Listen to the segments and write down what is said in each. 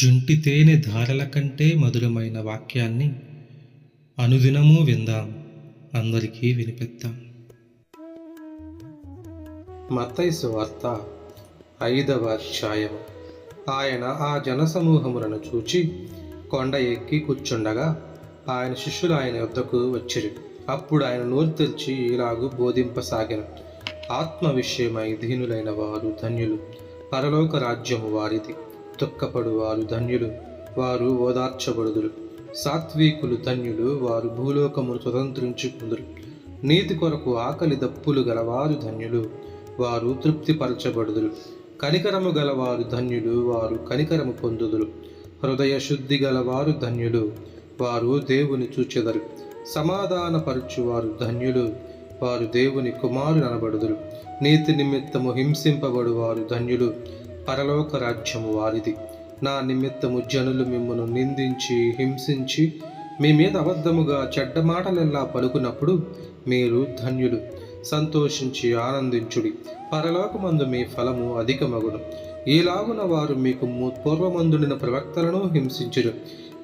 జుంటి తేనె ధారల కంటే మధురమైన వాక్యాన్ని అనుదినము విందాం. అందరికీ వినిపిద్దాం. మతైసు వార్త ఐదవ అధ్యాయం. ఆయన ఆ జనసమూహములను చూచి కొండ ఎక్కి కూర్చుండగా ఆయన శిష్యులు ఆయన యొద్దకు వచ్చిరి. అప్పుడు ఆయన నోరు తెరిచి ఇలాగు బోధింపసాగిన. ఆత్మ విషయమై దీనులైన వారు ధన్యులు. పరలోక రాజ్యము వారిది. దుఃఖపడు వారు ధన్యులు వారు ఓదార్చబడుదురు. సాత్వికులు ధన్యులు వారు భూలోకమును స్వతంత్రించుకుందురు. నీతి కొరకు ఆకలి దప్పులు గలవారు ధన్యులు వారు తృప్తిపరచబడుదురు. కనికరము గలవారు ధన్యులు వారు కనికరము పొందుదురు. హృదయ శుద్ధి గలవారు ధన్యులు వారు దేవుని చూచెదరు. సమాధానపరచువారు ధన్యులు వారు దేవుని కుమారు ననబడుదురు నీతి నిమిత్తము హింసింపబడు వారు ధన్యులు పరలోక రాజ్యము వారిది. నా నిమిత్తము జనులు మిమ్మను నిందించి హింసించి మీ మీద అబద్ధముగా చెడ్డ మాటలెల్లా పలుకున్నప్పుడు మీరు ధన్యులు సంతోషించి ఆనందించుడి. పరలోకమందు మీ ఫలము అధికమగును. ఈలాగున వారు మీకు పూర్వమందుడిన ప్రవక్తలను హింసించురు.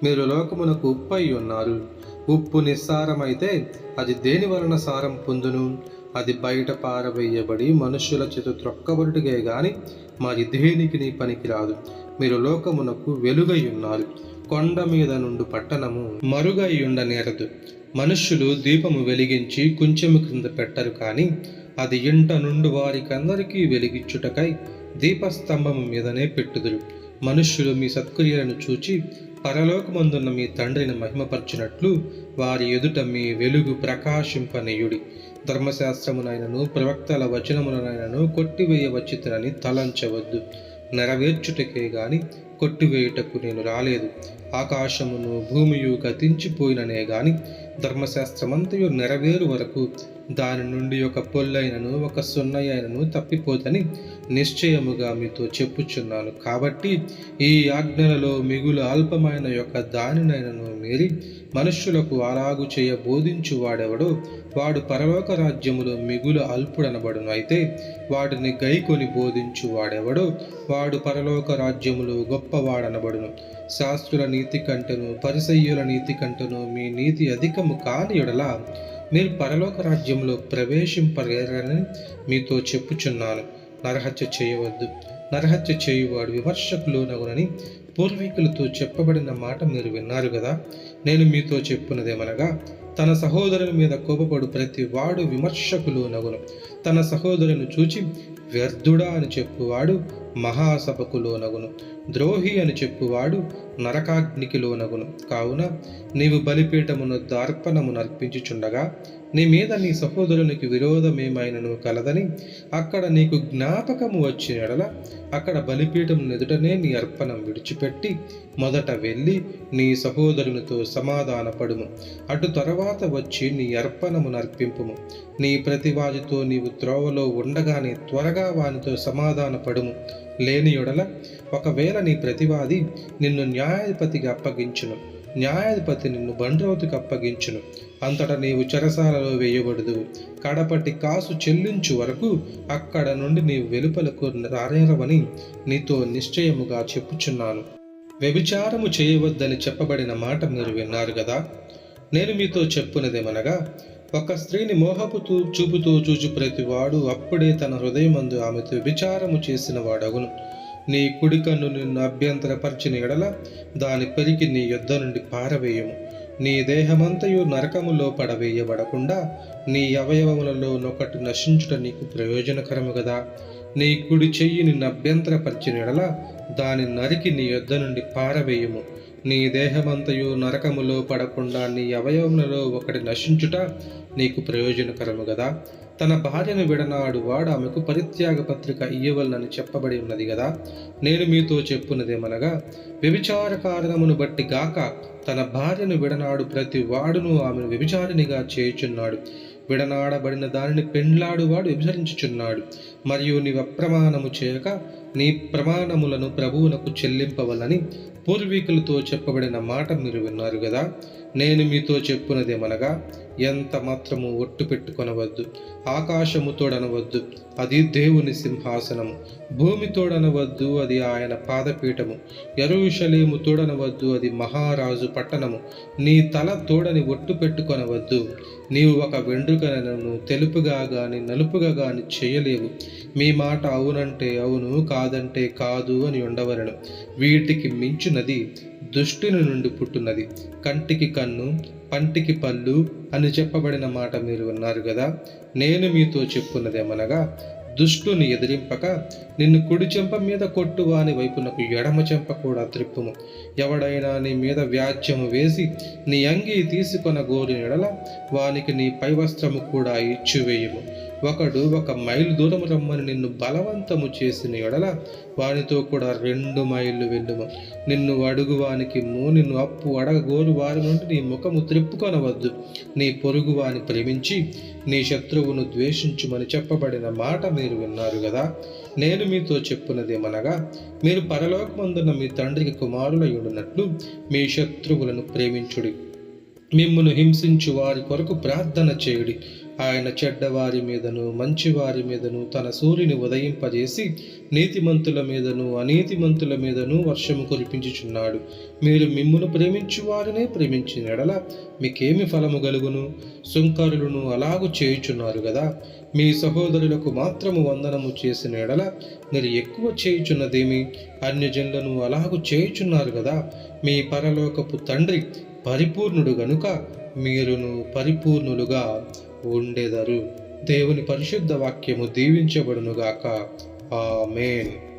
మీరు లోకమునకు ఉప్పై ఉన్నారు. ఉప్పు నిస్సారమైతే అది దేని వలన సారం పొందును? అది బయట పారవేయబడి మనుష్యుల చేత త్రొక్కబడుటగే గాని మరి దేనికి నీ పనికిరాదు మీరు లోకమునకు వెలుగై ఉన్నారు. కొండ మీద నుండి పట్టణము మరుగై ఉండనేరదు. మనుష్యులు దీపము వెలిగించి కుంచెము క్రింద పెట్టరు కానీ అది ఇంట నుండి వారికందరికీ వెలిగించుటకై దీపస్తంభము మీదనే పెట్టుదురు. మనుష్యులు మీ సత్క్రియలను చూచి పరలోకమందున్న మీ తండ్రిని మహిమపరిచినట్లు వారి ఎదుట మీ వెలుగు ప్రకాశింపనీయుడి. ధర్మశాస్త్రమునైనను ప్రవక్తల వచనములనైనను కొట్టివేయవచ్చితనని తలంచవద్దు. నెరవేర్చుటకే గాని కొట్టివేయుటకు నేను రాలేదు. ఆకాశమును భూమియు గతించిపోయిననే గాని ధర్మశాస్త్రమంతయు నెరవేరు వరకు దాని నుండి ఒక పొల్లైనను ఒక సున్నయైనను తప్పిపోదని నిశ్చయముగా మీతో చెప్పుచున్నాను. కాబట్టి ఈ ఆజ్ఞలలో మిగులు అల్పమైన యొక్క దానినైనను మీరి మనుష్యులకు అలాగు చేయ బోధించు వాడెవడో వాడు పరలోక రాజ్యములో మిగులు అల్పుడనబడును. అయితే వాడిని గైకొని బోధించు వాడెవడో వాడు పరలోక రాజ్యములో గొప్ప గొప్పవాడనబడును. శాస్త్రుల నీతి కంటెను పరిసయ్యుల నీతి కంటెను మీ నీతి అధికము కాని ఎడల మీరు పరలోక రాజ్యంలో ప్రవేశింపలేరని మీతో చెప్పుచున్నాను. నరహత్య చేయవద్దు. నరహత్య చేయువాడు విమర్శకులోనగునని పూర్వీకులతో చెప్పబడిన మాట మీరు విన్నారు కదా నేను మీతో చెప్పున్నదేమనగా తన సహోదరుని మీద కోపపడు ప్రతి వాడు విమర్శకులోనగును. తన సహోదరుని చూచి వ్యర్థుడా అని చెప్పువాడు మహాసభకు లోనగును ద్రోహి అని చెప్పువాడు నరకాగ్నికి లోనగును కావున నీవు బలిపీఠమును దార్పణము నర్పించుచుండగా నీ మీద నీ సహోదరునికి విరోధమేమైనను కలదని అక్కడ నీకు జ్ఞాపకము వచ్చిన ఎడల అక్కడ బలిపీఠం ఎదుటనే నీ అర్పణం విడిచిపెట్టి మొదట వెళ్ళి నీ సహోదరునితో సమాధానపడుము. అటు తర్వాత వచ్చి నీ అర్పణము నర్పింపుము నీ ప్రతివాదితో నీవు త్రోవలో ఉండగానే త్వరగా వానితో సమాధానపడుము. లేని ఎడల ఒకవేళ నీ ప్రతివాది నిన్ను న్యాయాధిపతికి అప్పగించును. న్యాయాధిపతి నిన్ను బండ్రవతికి అప్పగించును. అంతటా నీవు చెరసాలలో వేయబడదు కడపటి కాసు చెల్లించు వరకు అక్కడ నుండి నీవు వెలుపలకు రారేరవని నీతో నిశ్చయముగా చెప్పుచున్నాను. వ్యభిచారము చేయవద్దని చెప్పబడిన మాట మీరు విన్నారు కదా నేను మీతో చెప్పునదేమనగా ఒక స్త్రీని మోహపు చూపుతూ చూపుతో చూచు ప్రతివాడు అప్పుడే తన హృదయమందు ఆమెతో విచారము చేసిన వాడగును నీ కుడి కన్ను నిన్ను అభ్యంతరపరిచిన ఎడల దాని పెరికి నీ యుద్ధ నుండి పారవేయము. నీ దేహమంతయు నరకములో పడవేయబడకుండా నీ అవయవములలో నొకటి నశించుట నీకు ప్రయోజనకరము కదా నీ కుడి చెయ్యి నిన్ను అభ్యంతరపరిచిన ఎడల దాని నరికి నీ యుద్ధ నుండి పారవేయము. నీ దేహమంతయు నరకములో పడకుండా నీ అవయవములలో ఒకటి నశించుట నీకు ప్రయోజనకరము కదా తన భార్యను విడనాడు వాడు ఆమెకు పరిత్యాగ పత్రిక ఇయ్యవలనని చెప్పబడి ఉన్నది కదా నేను మీతో చెప్పున్నదేమనగా వ్యభిచార కారణమును బట్టి గాక తన భార్యను విడనాడు ప్రతి వాడును ఆమెను వ్యభిచారినిగా చేయుచున్నాడు. విడనాడబడిన దానిని పెండ్లాడువాడు వ్యభిచరించుచున్నాడు మరియు నీ అప్రమాణము చేయక నీ ప్రమాణములను ప్రభువునకు చెల్లింపవలని పూర్వీకులతో చెప్పబడిన మాట మీరు విన్నారు కదా నేను మీతో చెప్పున్నదేమనగా ఎంత మాత్రము ఒట్టు పెట్టుకొనవద్దు. ఆకాశము తోడనవద్దు అది దేవుని సింహాసనము. భూమి తోడనవద్దు అది ఆయన పాదపీఠము. ఎరుషలేము తోడనవద్దు అది మహారాజు పట్టణము. నీ తల తోడని ఒట్టు పెట్టుకొనవద్దు. నీవు ఒక వెండ్రుకనను తెలుపుగా గాని నలుపుగా గాని చేయలేవు. మీ మాట అవునంటే అవును కాదంటే కాదు అని ఉండవలను. వీటికి మించినది దుష్టుని నుండి పుట్టున్నది కంటికి కన్ను పంటికి పళ్ళు అని చెప్పబడిన మాట మీరు విన్నారు కదా? నేను మీతో చెప్పున్నదేమనగా దుష్టుని ఎదిరింపక నిన్ను కుడి చెంప మీద కొట్టు వాని వైపునకు ఎడమ చెంప కూడా త్రిప్పుము. ఎవడైనా నీ మీద వ్యాజ్యము వేసి నీ అంగీ తీసుకొన గోరినెడల వానికి నీ పై వస్త్రము కూడా ఇచ్చివేయము. ఒకడు ఒక మైలు దూరం రమ్మని నిన్ను బలవంతము చేసిన ఎడల వానితో కూడా రెండు మైళ్ళు వెళ్ళుము. నిన్ను అడుగువానికి మూ నిన్ను అప్పు అడగగోరు వారి నుండి నీ ముఖము త్రిప్పుకొనవద్దు. నీ పొరుగువాని ప్రేమించి నీ శత్రువును ద్వేషించుమని చెప్పబడిన మాట మీరు విన్నారు కదా నేను మీతో చెప్పున్నదేమనగా మీరు పరలోకమందున్న మీ తండ్రికి కుమారులై ఉండినట్లు మీ శత్రువులను ప్రేమించుడి. మిమ్మును హింసించు వారి కొరకు ప్రార్థన చేయుడి. ఆయన చెడ్డవారి మీదను మంచివారి మీదను తన సూర్యుని ఉదయింపజేసి నీతిమంతుల మీదను అనీతిమంతుల మీదను వర్షము కురిపించుచున్నాడు. మీరు మిమ్మును ప్రేమించు వారినే ప్రేమించిన ఎడల మీకేమి ఫలము గలుగును? సుంకరులను అలాగు చేయుచున్నారు కదా మీ సహోదరులకు మాత్రము వందనము చేసిన ఎడల మీరు ఎక్కువ చేయుచున్నదేమి? అన్యజనులను అలాగు చేయుచున్నారు కదా మీ పరలోకపు తండ్రి పరిపూర్ణుడు గనుక మీరును పరిపూర్ణులుగా ఉండెదరు. దేవుని పరిశుద్ధ వాక్యము దీవించబడునుగాక. ఆమెన్.